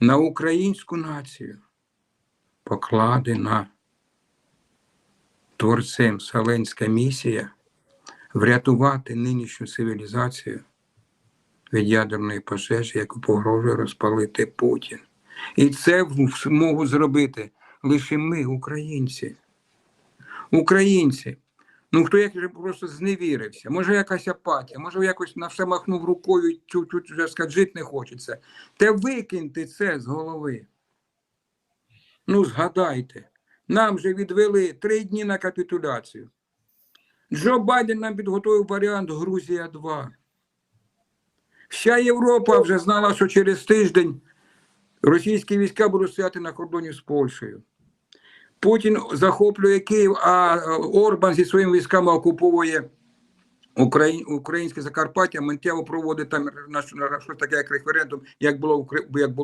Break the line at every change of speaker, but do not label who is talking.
на українську націю покладена творцем Вселенська місія врятувати нинішню цивілізацію від ядерної пожежі, яку погрожує розпалити Путін. І це можуть зробити лише ми, українці. Українці. Ну хто як же просто зневірився, може якась апатія, може якось на все махнув рукою, чуть-чуть вже сказати, жити не хочеться. Та викиньте це з голови. Ну, згадайте, нам же відвели три дні на капітуляцію. Джо Байден нам підготовив варіант Грузія 2. Вся Європа вже знала, що через тиждень російські війська будуть стояти на кордоні з Польщею. Путін захоплює Київ, а е, Орбан зі своїми військами окуповує Украї... українське Закарпаття, миттєво проводить там на, що- таке, як референдум, як було як було